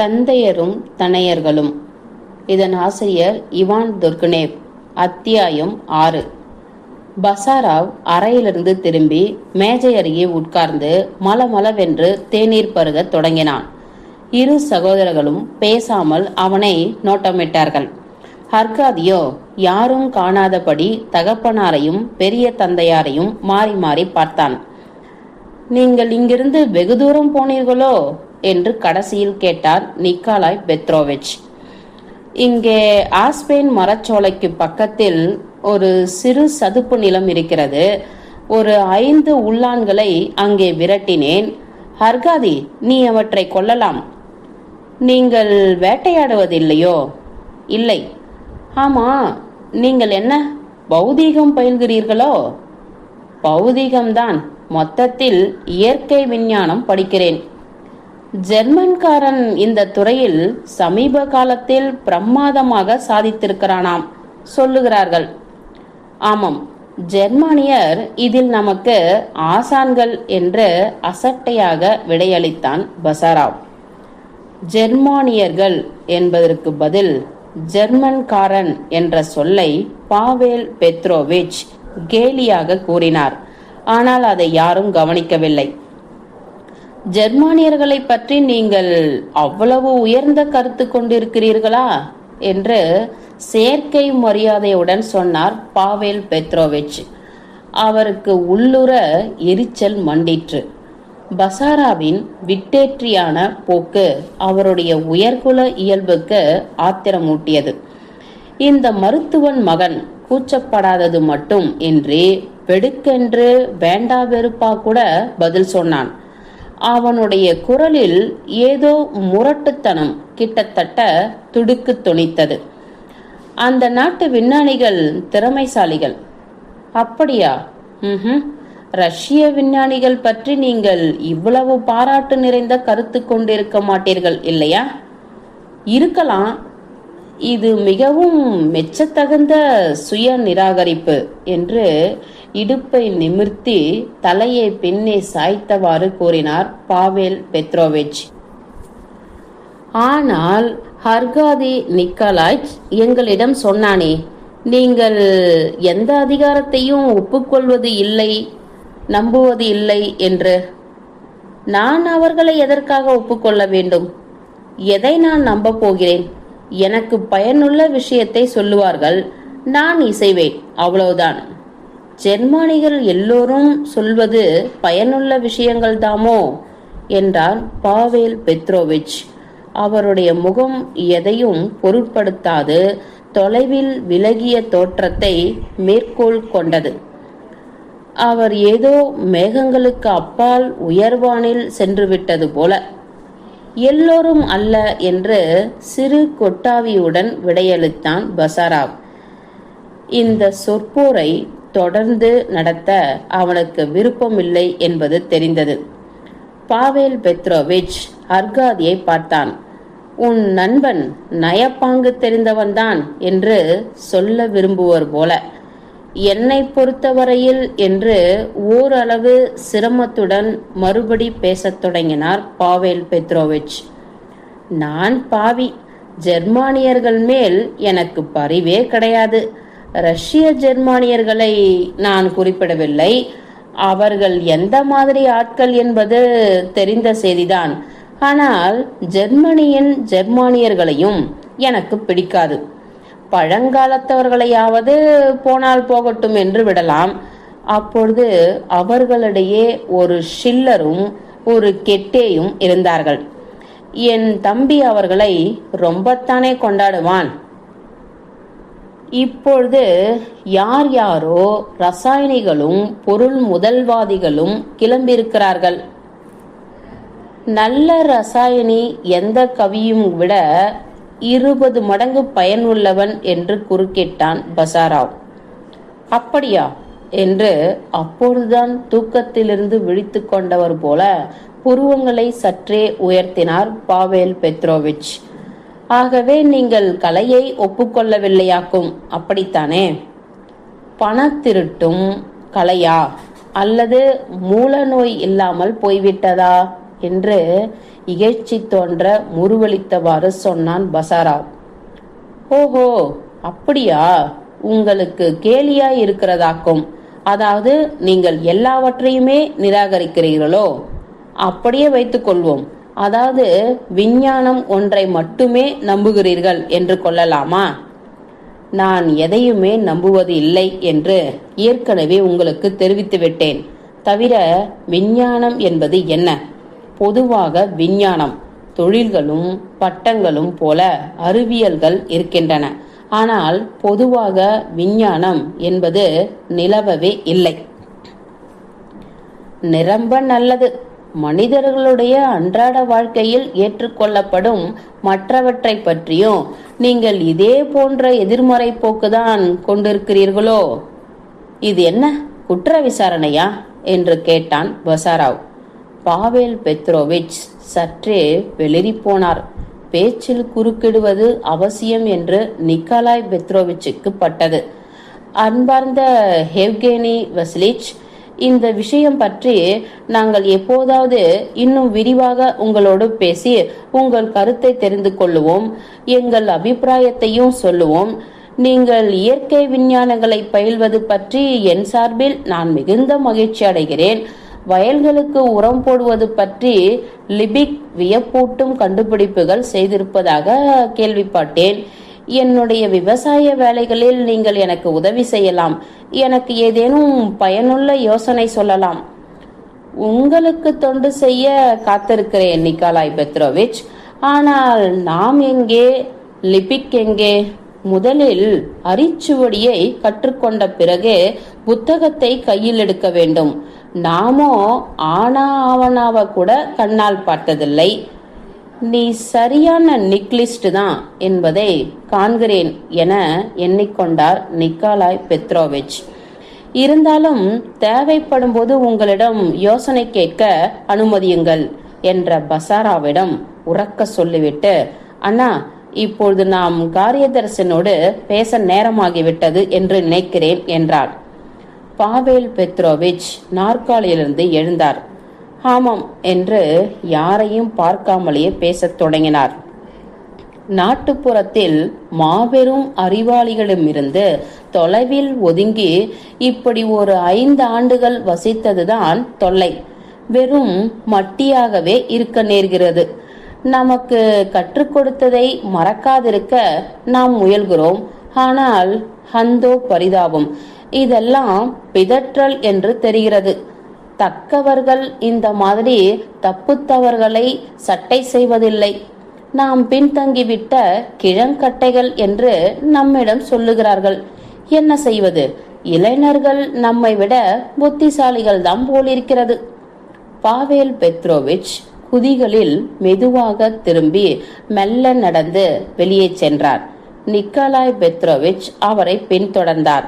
தந்தையரும் தனையர்களும். இதன் ஆசிரியர் இவான் துர்குனேவ் அத்தியாயம் ஆறு. பசாராவ் அறையிலிருந்து திரும்பி மேஜை அருகே உட்கார்ந்து மலமளவென்று தேநீர் பருகத் தொடங்கினான். இரு சகோதரர்களும் பேசாமல் அவனை நோட்டமிட்டார்கள். ஹர்காதியோ யாரும் காணாதபடி தகப்பனாரையும் பெரிய தந்தையாரையும் மாறி மாறி பார்த்தான். நீங்கள் இங்கிருந்து வெகு தூரம் போனீர்களோ? என்று கடைசியில் கேட்டார் நிக்காலாய் பெத்ரோவிச். இங்கே ஆஸ்பெயின் மரச்சோலைக்கு பக்கத்தில் ஒரு சிறு சதுப்பு நிலம் இருக்கிறது. ஒரு ஐந்து உள்ளான்களை அங்கே விரட்டினேன். ஹர்காதி நீ அவற்றை கொல்லலாம். நீங்கள் வேட்டையாடுவதில்லையோ? இல்லை. ஆமா நீங்கள் என்ன பௌதீகம் பயில்கிறீர்களோ? பௌதீகம்தான். மொத்தத்தில் இயற்கை விஞ்ஞானம் படிக்கிறேன். ஜெர்மன்காரன் இந்த துறையில் சமீப காலத்தில் பிரமாதமாக சாதித்திருக்கிறானாம் சொல்லுகிறார்கள். ஆமாம் ஜெர்மானியர் இதில் நமக்கு ஆசான்கள் என்று அசட்டையாக விடையளித்தான் பசாராவ். ஜெர்மானியர்கள் என்பதற்கு பதில் ஜெர்மன்காரன் என்ற சொல்லை பாவேல் பெத்ரோவிச் கேலியாக கூறினார். ஆனால் அதை யாரும் கவனிக்கவில்லை. ஜெர்மானியர்களை பற்றி நீங்கள் அவ்வளவு உயர்ந்த கருத்து கொண்டிருக்கிறீர்களா? என்று செயற்கை மரியாதையுடன் சொன்னார் பாவேல் பெத்ரோவிச். அவருக்கு உள்ளுர எரிச்சல் மண்டிற்று. பசாராவின் விட்டேற்றியான போக்கு அவருடைய உயர்குல இயல்புக்கு ஆத்திரமூட்டியது. இந்த மருத்துவன் மகன் கூச்சப்படாதது மட்டும் என்று வெடுக்கென்று வேண்டா வெறுப்பா கூட பதில் சொன்னான். அவனுடைய குரலில் ஏதோ முரட்டுத்தனம் கிட்டத்தட்ட துடுக்கு துணித்தது. அந்த நாட்டு விஞ்ஞானிகள் திறமைசாலிகள். அப்படியா? ம் ரஷ்ய விஞ்ஞானிகள் பற்றி நீங்கள் இவ்வளவு பாராட்டு நிறைந்த கருத்து கொண்டிருக்க மாட்டீர்கள் இல்லையா? இருக்கலாம். இது மிகவும் மெச்சத்தகுந்த சுய நிராகரிப்பு என்று இடுப்பை நிமிர்த்தி தலையை பின்னே சாய்த்தவாறு கூறினார் பாவேல் பெத்ரோவிச். ஆனால் ஹர்காதி நிக்கலாய்ச் எங்களிடம் சொன்னானே நீங்கள் எந்த அதிகாரத்தையும் ஒப்புக்கொள்வது இல்லை நம்புவது இல்லை என்று. நான் அவர்களை எதற்காக ஒப்புக்கொள்ள வேண்டும்? எதை நான் நம்ப போகிறேன்? எனக்கு பயனுள்ள விஷயத்தை சொல்லுவார்கள். நான் இசைவேன். அவ்வளவுதான். ஜெர்மானிகள் எல்லோரும் சொல்வது பயனுள்ள விஷயங்கள் தாமோ? என்றார் பாவேல் பெத்ரோவிச். அவருடைய முகம் எதையும் பொருட்படுத்தாது. தொலைவில் விலகிய தோற்றத்தை மேற்கோள் கொண்டது. அவர் ஏதோ மேகங்களுக்கு அப்பால் உயர்வானில் சென்று விட்டது போல. எல்லோரும் அல்ல என்று சிறு கொட்டாவியுடன் விடையளித்தான் பசாராவ். இந்த சொற்போரை தொடர்ந்து நடத்த அவனுக்கு விருப்பமில்லை என்பது தெரிந்தது. பாவேல் பெத்ரோவிச் அர்காதியை பார்த்தான். உன் நண்பன் நயப்பாங்கு தெரிந்தவன்தான் என்று சொல்ல விரும்புவோர் போல. என்னை பொறுத்தவரையில் என்று ஓரளவு சிரமத்துடன் மறுபடி பேசத் தொடங்கினார் பாவேல் பெத்ரோவிச். நான் பாவி ஜெர்மானியர்கள் மேல் எனக்கு பரிவே கிடையாது. ரஷ்ய ஜெர்மானியர்களை நான் குறிப்பிடவில்லை. அவர்கள் எந்த மாதிரி ஆட்கள் என்பது தெரிந்த செய்திதான். ஆனால் ஜெர்மனியின் ஜெர்மானியர்களையும் எனக்கு பிடிக்காது. பழங்காலத்தவர்களையாவது போனால் போகட்டும் என்று விடலாம். அப்பொழுது அவர்களிடையே ஒரு ஷில்லரும் ஒரு கெட்டேயும் இருந்தார்கள். என் தம்பி அவர்களை ரொம்பத்தானே கொண்டாடுவான். இப்பொழுது யார் யாரோ ரசாயனிகளும் பொருள் முதல்வாதிகளும் கிளம்பியிருக்கிறார்கள். நல்ல ரசாயனி எந்த கவியும் விட இருபது மடங்கு பயனுள்ளவன் என்று குறுக்கிட்டான் பசாராவ். அப்படியா என்று அப்பொழுதுதான் தூக்கத்திலிருந்து விழித்து கொண்டவர் போல புருவங்களை சற்றே உயர்த்தினார் பாவேல் பெத்ரோவிச். ஆகவே நீங்கள் கலையை ஒப்புக்கொள்ளவில்லையாக்கும் அப்படித்தானே? பணத்திருட்டும் கலையா? அல்லது மூல நோய் இல்லாமல் போய்விட்டதா என்று இகழ்ச்சி தோன்ற முருவளித்தவாறு சொன்னான் பசாராவ் ஓஹோ அப்படியா? உங்களுக்கு கேலியா இருக்கிறதாக்கும். அதாவது நீங்கள் எல்லாவற்றையுமே நிராகரிக்கிறீர்களோ? அப்படியே வைத்துக் கொள்வோம். அதாவது விஞ்ஞானம் ஒன்றை மட்டுமே நம்புகிறீர்கள் என்று கொள்ளலாமா? நான் எதையுமே நம்புவது இல்லை என்று ஏற்கனவே உங்களுக்கு தெரிவித்து விட்டேன் தவிர விஞ்ஞானம் என்பது என்ன? பொதுவாக விஞ்ஞானம் தொழில்களும் பட்டங்களும் போல அறிவியல்கள் இருக்கின்றன. ஆனால் பொதுவாக விஞ்ஞானம் என்பது நிலவவே இல்லை. நிரம்ப நல்லது. மனிதர்களுடைய அன்றாட வாழ்க்கையில் ஏற்றுக்கொள்ளப்படும் மற்றவற்றை பற்றியும் நீங்கள் இதே போன்ற எதிர்மறை போக்குதான் கொண்டிருக்கிறீர்களோ? இது என்ன குற்ற விசாரணையா? என்று கேட்டான் பசாராவ் பாவேல் பெத்ரோவிச் சற்றே வெளிரிப்போனார் பேச்சில் குறுக்கிடுவது அவசியம் என்று நிக்கலாய் பெத்ரோவிச்சுக்கு பட்டது. அன்பார்ந்த ஹெவ்கேனி வஸ்லிச் இந்த விஷயம் பற்றி நாங்கள் எப்போதாவது இன்னும் விரிவாக உங்களோடு பேசி உங்கள் கருத்தை தெரிந்து கொள்ளுவோம் எங்கள் அபிப்பிராயத்தையும் சொல்லுவோம். நீங்கள் இயற்கை விஞ்ஞானங்களை பயில்வது பற்றி என் சார்பில் நான் மிகுந்த மகிழ்ச்சி அடைகிறேன். வயல்களுக்கு உரம் போடுவது பற்றி லிபிக் வியப்பூட்டும் கண்டுபிடிப்புகள் செய்திருப்பதாக கேள்விப்பட்டேன். என்னுடைய விவசாய வேலைகளில் நீங்கள் எனக்கு உதவி செய்யலாம். எனக்கு ஏதேனும் பயனுள்ள யோசனை சொல்லலாம். உங்களுக்கு தொண்டு செய்ய காத்திருக்கிறேன் நிக்காலாய் பெத்ரோவிச். ஆனால் நாம் எங்கே? லிபிக் எங்கே? முதலில் அரிச்சுவடியை கற்றுக்கொண்ட பிறகு புத்தகத்தை கையில் எடுக்க வேண்டும். நாமோ ஆனா ஆவனாவை கூட கண்ணால் பார்த்ததில்லை. நீ சரியான நிக்லிஸ்ட் தான் என்பதை காண்கிறேன் என எண்ணிக்கொண்டார் நிக்காலாய் பெத்ரோவிச். இருந்தாலும் தேவைப்படும் போது உங்களிடம் யோசனை கேட்க அனுமதியுங்கள் என்ற பசாராவிடம் உறக்க சொல்லிவிட்டு அண்ணா இப்பொழுது நாம் காரியதர்சனோடு பேச நேரமாகிவிட்டது என்று நினைக்கிறேன் என்றார் பாவேல் பெத்ரோவிச் நாற்காலியிலிருந்து எழுந்தார். ஆமாம் என்று யாரையும் பார்க்காமலேயே பேசத் தொடங்கினார். நாட்டுப்புறத்தில் மாபெரும் அறிவாளிகளிடமிருந்து தொலைவில் ஒதுங்கி இப்படி ஒரு ஐந்து ஆண்டுகள் வசித்ததுதான் தொல்லை. வெறும் மட்டியாகவே இருக்க நேர்கிறது. நமக்கு கற்றுக் கொடுத்ததை மறக்காதிருக்க நாம் முயல்கிறோம். ஆனால் ஹந்தோ பரிதாபம். இதெல்லாம் பிதற்றல் என்று தெரிகிறது. தக்கவர்கள் இந்த மாதிரி தப்புத்தவர்களை சட்டை செய்வதில்லை. நாம் பின்தங்கிவிட்ட கிழங்கட்டைகள் என்று நம்மிடம் சொல்லுகிறார்கள். என்ன செய்வது? இளைஞர்கள் நம்மை விட புத்திசாலிகள் தான் போலிருக்கிறது. பாவேல் பெத்ரோவிச் குதிகளில் மெதுவாக திரும்பி மெல்ல நடந்து வெளியே சென்றார். நிக்கலாய் பெத்ரோவிச் அவரை பின்தொடர்ந்தார்.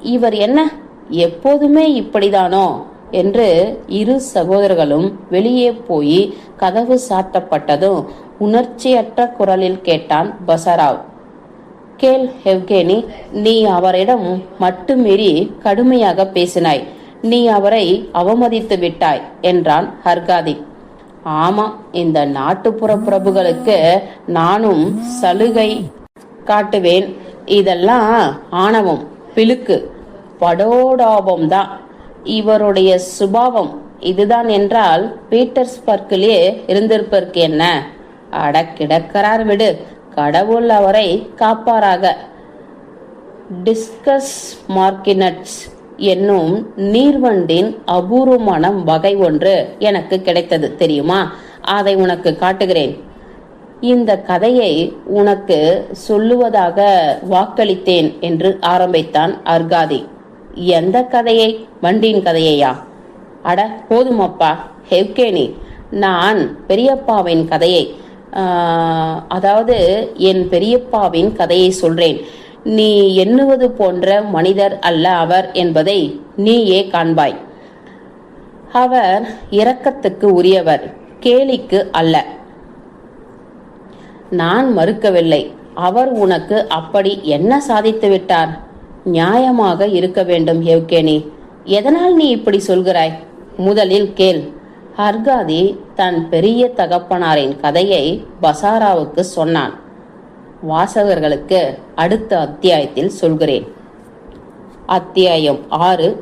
இவர் என்ன? எப்போதுமே இப்படிதானோ? என்று இரு சகோதரர்களும் வெளியே போய் கதவு சாத்தப்பட்டதும் உணர்ச்சியற்ற குரலில் கேட்டான் பசராவ். கேள் ஹெவ்கேனி நீ அவரிடம் மட்டுமீறி கடுமையாக பேசினாய். நீ அவரை அவமதித்து விட்டாய் என்றான் ஹர்காதி. ஆமா இந்த நாட்டுப்புற பிரபுகளுக்கு நானும் சலுகை காட்டுவேன். இதெல்லாம் ஆணவம். பிழுக்கு. படோடாபம் தான் இவருடைய சுபாவம் இதுதான் என்றால் பீட்டர்ஸ்பர்க்கிலே இருந்திருப்பதற்கு என்ன? அட கிடக்கிறார் விடு. கடவுள் அவரை காப்பாராக. டிஸ்கஸ் மார்க்கினட்ஸ் என்னும் நீர்வண்டின் அபூர்வமான வகை ஒன்று எனக்கு கிடைத்தது. தெரியுமா? அதை உனக்கு காட்டுகிறேன். இந்த கதையை உனக்கு சொல்லுவதாக வாக்களித்தேன் என்று ஆரம்பித்தான் அர்காதி. எந்த கதையை? வண்டியின் கதையையா? அட போதுமப்பா. ஹெவ்கேனி நான் பெரியப்பாவின் கதையை அதாவது என் பெரியப்பாவின் கதையை சொல்றேன். நீ எண்ணுவது போன்ற மனிதர் அல்ல அவர் என்பதை நீயே காண்பாய். அவர் இரக்கத்துக்கு உரியவர் கேலிக்கு அல்ல. நான் மறுக்கவில்லை. அவர் உனக்கு அப்படி என்ன சாதித்து விட்டார்? நியாயமாக இருக்க வேண்டும் ஹெவ்கேனி. எதனால் நீ இப்படி சொல்கிறாய்? முதலில் கேள். ஹர்காதி தன் பெரிய தகப்பனாரின் கதையை பசாராவுக்கு சொன்னான். வாசகர்களுக்கு அடுத்த அத்தியாயத்தில் சொல்கிறேன். அத்தியாயம் ஆறு